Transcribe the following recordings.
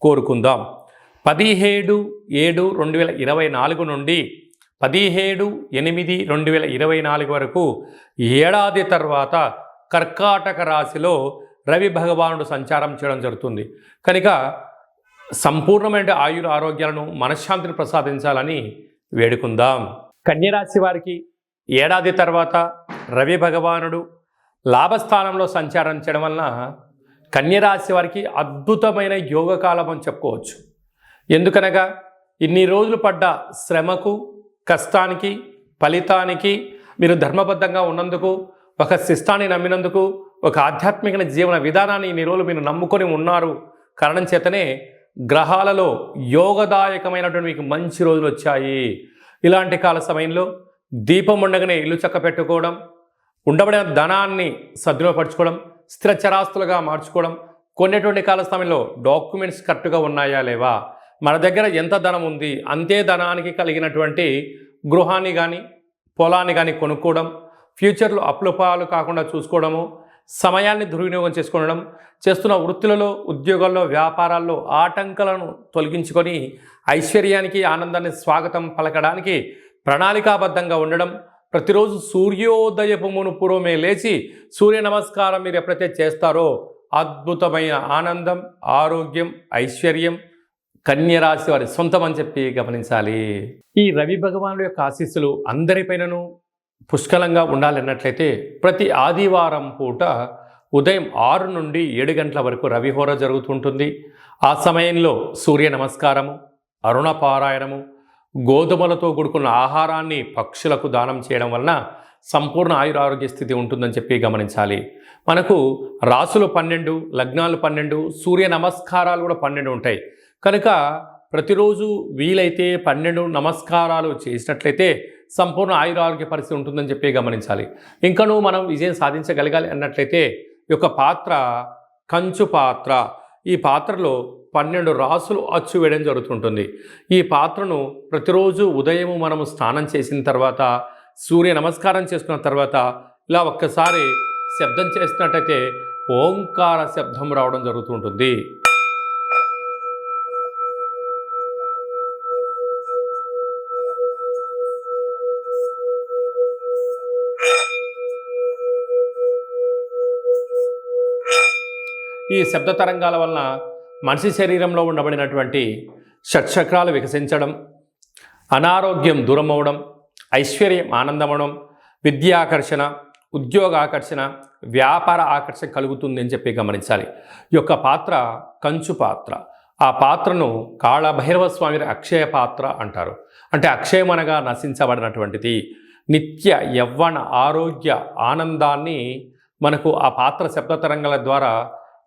కోరుకుందాం. పదిహేడు ఏడు రెండు వేల ఇరవై నాలుగు నుండి పదిహేడు ఎనిమిది రెండు వేల ఇరవై నాలుగు వరకు ఏడాది తర్వాత కర్కాటక రాశిలో రవి భగవానుడు సంచారం చేయడం జరుగుతుంది. కనుక సంపూర్ణమైన ఆయుర ఆరోగ్యాలను మనశ్శాంతిని ప్రసాదించాలని వేడుకుందాం. కన్యరాశి వారికి ఏడాది తర్వాత రవి భగవానుడు లాభస్థానంలో సంచారం చేయడం వలన కన్యరాశి వారికి అద్భుతమైన యోగకాలం అని చెప్పుకోవచ్చు. ఎందుకనగా ఇన్ని రోజులు పడ్డ శ్రమకు కష్టానికి ఫలితానికి మీరు ధర్మబద్ధంగా ఉన్నందుకు ఒక శిష్టాన్ని నమ్మినందుకు ఒక ఆధ్యాత్మిక జీవన విధానాన్ని ఇన్ని రోజులు మీరు నమ్ముకొని ఉన్నారు. కారణం చేతనే గ్రహాలలో యోగదాయకమైనటువంటి మీకు మంచి రోజులు వచ్చాయి. ఇలాంటి కాల సమయంలో దీపం ఉండగానే ఇల్లు చక్క పెట్టుకోవడం ఉండబడిన ధనాన్ని సద్వినియోగపరచుకోవడం స్థిర చరాస్తులుగా మార్చుకోవడం కొనేటువంటి కాల సమయంలో డాక్యుమెంట్స్ కరెక్ట్గా ఉన్నాయా లేవా? మన దగ్గర ఎంత ధనం ఉంది? అంతే ధనానికి కలిగినటువంటి గృహాన్ని కానీ పొలాన్ని కానీ కొనుక్కోవడం ఫ్యూచర్లో అప్లుపాలు కాకుండా చూసుకోవడము సమయాన్ని దుర్వినియోగం చేసుకోవడం చేస్తున్న వృత్తులలో ఉద్యోగాల్లో వ్యాపారాల్లో ఆటంకాలను తొలగించుకొని ఐశ్వర్యానికి ఆనందాన్ని స్వాగతం పలకడానికి ప్రణాళికాబద్ధంగా ఉండడం ప్రతిరోజు సూర్యోదయపు మునుపురమే లేచి సూర్య నమస్కారం మీరు ఎప్పుడైతే చేస్తారో అద్భుతమైన ఆనందం ఆరోగ్యం ఐశ్వర్యం కన్యరాశి వారి సొంతం అని చెప్పి గమనించాలి. ఈ రవి భగవానుడు యొక్క ఆశీస్సులు అందరిపైనను పుష్కలంగా ఉండాలన్నట్లయితే ప్రతి ఆదివారం పూట ఉదయం ఆరు నుండి ఏడు గంటల వరకు రవిహోర జరుగుతుంటుంది. ఆ సమయంలో సూర్య నమస్కారము అరుణపారాయణము గోధుమలతో కూడుకున్న ఆహారాన్ని పక్షులకు దానం చేయడం వలన సంపూర్ణ ఆయురారోగ్య స్థితి ఉంటుందని చెప్పి గమనించాలి. మనకు రాసులు పన్నెండు లగ్నాలు పన్నెండు సూర్య నమస్కారాలు కూడా పన్నెండు ఉంటాయి. కనుక ప్రతిరోజు వీలైతే పన్నెండు నమస్కారాలు చేసినట్లయితే సంపూర్ణ ఆయురారోగ్య పరిస్థితి ఉంటుందని చెప్పి గమనించాలి. ఇంకనూ మనం విజయం సాధించగలగాలి అన్నట్లయితే ఈ యొక్క పాత్ర కంచు పాత్ర ఈ పాత్రలో పన్నెండు రాసులు అచ్చు వేయడం జరుగుతుంటుంది. ఈ పాత్రను ప్రతిరోజు ఉదయం మనము స్నానం చేసిన తర్వాత సూర్య నమస్కారం చేసుకున్న తర్వాత ఇలా ఒక్కసారి శబ్దం చేసినట్టయితే ఓంకార శబ్దం రావడం జరుగుతుంటుంది. ఈ శబ్ద తరంగాల వలన మనిషి శరీరంలో ఉండబడినటువంటి షట్చక్రాలు వికసించడం అనారోగ్యం దూరం అవడం ఐశ్వర్యం ఆనందమవడం విద్యాకర్షణ ఉద్యోగ ఆకర్షణ వ్యాపార ఆకర్షణ కలుగుతుంది అని చెప్పి గమనించాలి. ఈ యొక్క పాత్ర కంచు పాత్ర. ఆ పాత్రను కాళభైరవ స్వామి అక్షయ పాత్ర అంటారు. అంటే అక్షయం అనగా నశించబడినటువంటిది. నిత్య యవ్వన ఆరోగ్య ఆనందాన్ని మనకు ఆ పాత్ర శబ్ద తరంగాల ద్వారా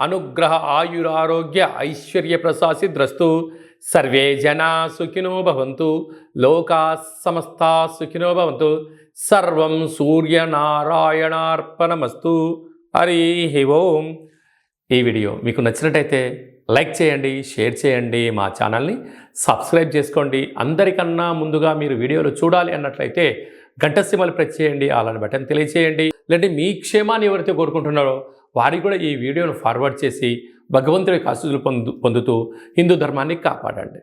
అనుగ్రహ ఆయురారోగ్య ఐశ్వర్య ప్రసాసిద్రస్తు సర్వే జనా సుఖినో భవంతు. లోకా సమస్తా సుఖినో భవంతు. సర్వం సూర్యనారాయణార్పణమస్తు. హరి ఓం. ఈ వీడియో మీకు నచ్చినట్టయితే లైక్ చేయండి షేర్ చేయండి మా ఛానల్ని సబ్స్క్రైబ్ చేసుకోండి. అందరికన్నా ముందుగా మీరు వీడియోలు చూడాలి అన్నట్లయితే గంట సిమ్మలు ప్రెస్ చేయండి అలాంటి బటన్ తెలియచేయండి. లేదంటే మీ క్షేమాన్ని ఎవరైతే కోరుకుంటున్నారో వారికి కూడా ఈ వీడియోను ఫార్వర్డ్ చేసి భగవంతుడి ఆశీస్సులు పొందు పొందుతూ హిందూ ధర్మాన్ని కాపాడండి.